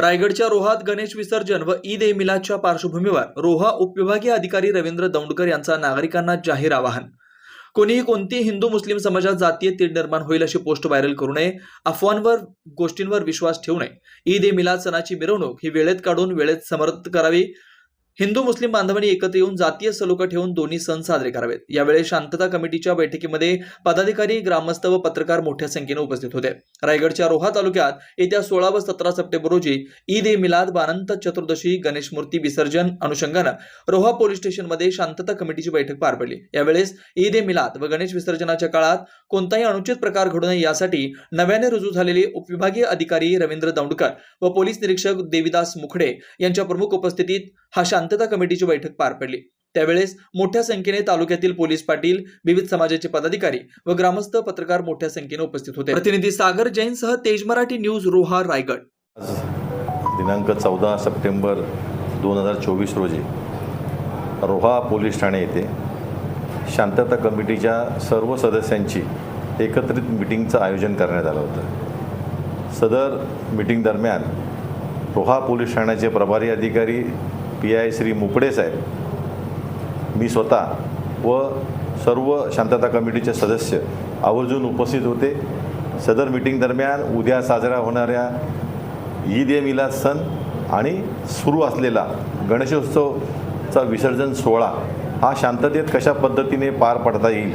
रायगडच्या रोहात गणेश विसर्जन व ईद ए मिलादच्या पार्श्वभूमीवर रोहा उपविभागीय अधिकारी रवींद्र दौंडकर यांचा नागरिकांना जाहीर आवाहन. कोणीही कोणतीही हिंदू मुस्लिम समाजात जातीय तीड निर्माण होईल अशी पोस्ट व्हायरल करू नये अफवांवर गोष्टींवर विश्वास ठेवू नये. ईद ए मिलाद सणाची मिरवणूक ही वेळेत काढून वेळेत समर्थ करावी. हिंदू मुस्लिम बांधवांनी एकत्र येऊन जातीय सलोखा ठेवून दोन्ही सण साजरे करावेत. यावेळी शांतता कमिटीच्या बैठकीमध्ये पदाधिकारी ग्रामस्थ व पत्रकार मोठ्या संख्येने उपस्थित होते. रायगडच्या रोहा तालुक्यात येत्या सोळा व सतरा सप्टेंबर रोजी ईद ए मिलाद बानंत चतुर्दशी गणेश मूर्ती विसर्जन अनुषंगानं रोहा पोलीस स्टेशनमध्ये शांतता कमिटीची बैठक पार पडली. यावेळेस ईद ए मिलाद व गणेश विसर्जनाच्या काळात कोणताही अनुचित प्रकार घडू नये यासाठी नव्याने रुजू झालेले उपविभागीय अधिकारी रवींद्र दौंडकर व पोलीस निरीक्षक देविदास मुखडे यांच्या प्रमुख उपस्थितीत हा शांत शांतता कमिटीची बैठक पार पडली. त्यावेळेस मोठ्या संख्येने तालुक्यातील पोलीस पाटील विविध समाजाचे पदाधिकारी व ग्रामस्थ पत्रकार मोठ्या संख्येने उपस्थित होते. प्रतिनिधी सागर जैनसह तेज मराठी न्यूज रोहा रायगड. दिनांक चौदा सप्टेंबर दोन हजार चोवीस रोजी रोहा पोलीस ठाणे येथे शांतता कमिटीच्या सर्व सदस्यांची एकत्रित मिटिंगचं आयोजन करण्यात आलं होतं. सदर मिटिंग दरम्यान रोहा पोलीस ठाण्याचे प्रभारी अधिकारी पी आय श्री मुकडे साहेब. मी स्वतः व सर्व शांतता कमिटीचे सदस्य आवर्जून उपस्थित होते. सदर मिटिंग दरम्यान उद्या साजरा होणाऱ्या ईद ए मिलाद सण आणि सुरू असलेला गणेशोत्सवचा विसर्जन सोहळा हा शांततेत कशा पद्धतीने पार पडता येईल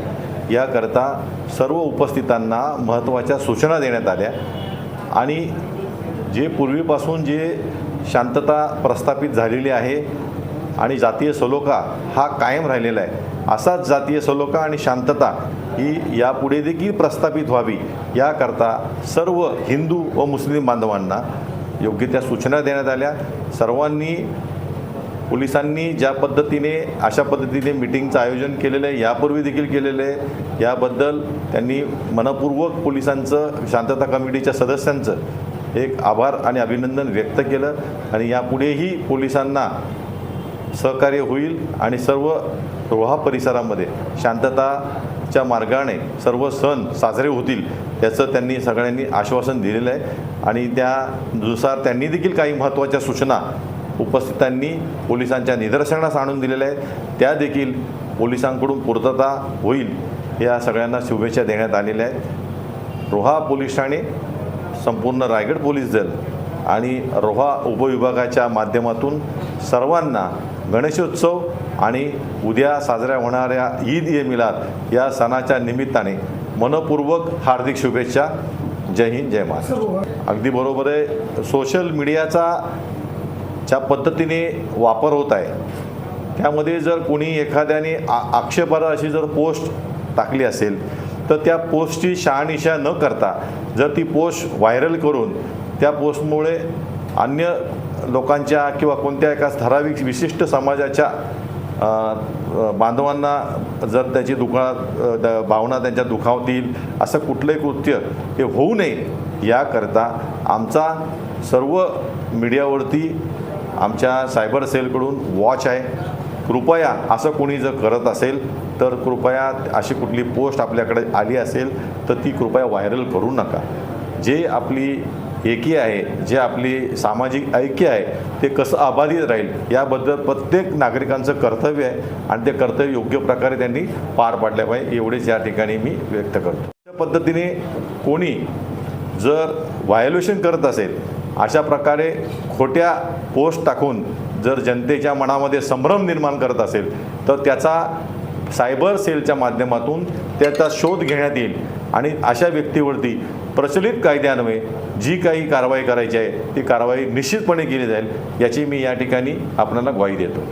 याकरता सर्व उपस्थितांना महत्त्वाच्या सूचना देण्यात आल्या. आणि जे पूर्वीपासून जे शांतता प्रस्थापित झालेली आहे आणि जातीय सलोखा हा कायम राहिलेला आहे. असाच जातीय सलोखा आणि शांतता ही यापुढे देखील प्रस्थापित व्हावी याकरता सर्व हिंदू व मुस्लिम बांधवांना योग्य त्या सूचना देण्यात आल्या. सर्वांनी पोलिसांनी ज्या पद्धतीने अशा पद्धतीने मिटिंगचं आयोजन केलेलं आहे यापूर्वी देखील केलेलं आहे. याबद्दल त्यांनी मनपूर्वक पोलिसांचं शांतता कमिटीच्या सदस्यांचं एक आभार आणि अभिनंदन व्यक्त केलं आणि यापुढेही पोलिसांना सहकार्य होईल आणि सर्व रोहा परिसरामध्ये शांतताच्या मार्गाने सर्व सण साजरे होतील याचं त्यांनी सगळ्यांनी आश्वासन दिलेलं आहे. आणि त्यानुसार त्यांनी देखील काही महत्त्वाच्या सूचना उपस्थितांनी पोलिसांच्या निदर्शनास आणून दिलेल्या आहेत. त्या देखील पोलिसांकडून पूर्तता होईल या सगळ्यांना शुभेच्छा देण्यात आलेल्या आहेत. रोहा पोलीस ठाणे संपूर्ण रायगड पोलीस दल आणि रोहा उपविभागाच्या माध्यमातून सर्वांना गणेशोत्सव आणि उद्या साजऱ्या होणाऱ्या ईद ए मिलाद या सणाच्या निमित्ताने मनपूर्वक हार्दिक शुभेच्छा. जय हिंद जय महाराष्ट्र. अगदी बरोबर आहे. सोशल मीडियाचा ज्या पद्धतीने वापर होत आहे त्यामध्ये जर कोणी एखाद्याने आ आक्षेपार्ह अशी जर पोस्ट टाकली असेल तर त्या पोस्टची शहानिशा न करता जर ती पोस्ट व्हायरल करून त्या पोस्टमुळे अन्य लोकांच्या किंवा कोणत्या एका ठराविक विशिष्ट समाजाच्या बांधवांना जर त्याची दुखा द- भावना त्यांच्या दुखावतील असं कुठलंही कृत्य हे होऊ नये याकरता आमचा सर्व मीडियावरती आमच्या सायबर सेलकडून वॉच आहे. कृपया असं कोणी जर करत असेल तर कृपया अशी कुठली पोस्ट आपल्याकडे आली असेल तर ती कृपया व्हायरल करू नका. जे आपली एकी आहे जे आपली सामाजिक ऐक्य आहे ते कसं अबाधित राहील याबद्दल प्रत्येक नागरिकांचं कर्तव्य आहे आणि ते कर्तव्य योग्य प्रकारे त्यांनी पार पाडले पाहिजे एवढेच या ठिकाणी मी व्यक्त करतो. त्या पद्धतीने कोणी जर व्हायोलेशन करत असेल अशा प्रकारे खोट्या पोस्ट टाकून जर जनतेच्या मनामध्ये संभ्रम निर्माण करत असेल तर त्याचा सायबर सेलच्या माध्यमातून त्याचा शोध घेण्यात येईल. आणि अशा व्यक्तीवरती प्रचलित कायद्यान्वये जी काही कारवाई करायची आहे ती कारवाई निश्चितपणे केली जाईल याची मी या ठिकाणी आपल्याला ग्वाही देतो.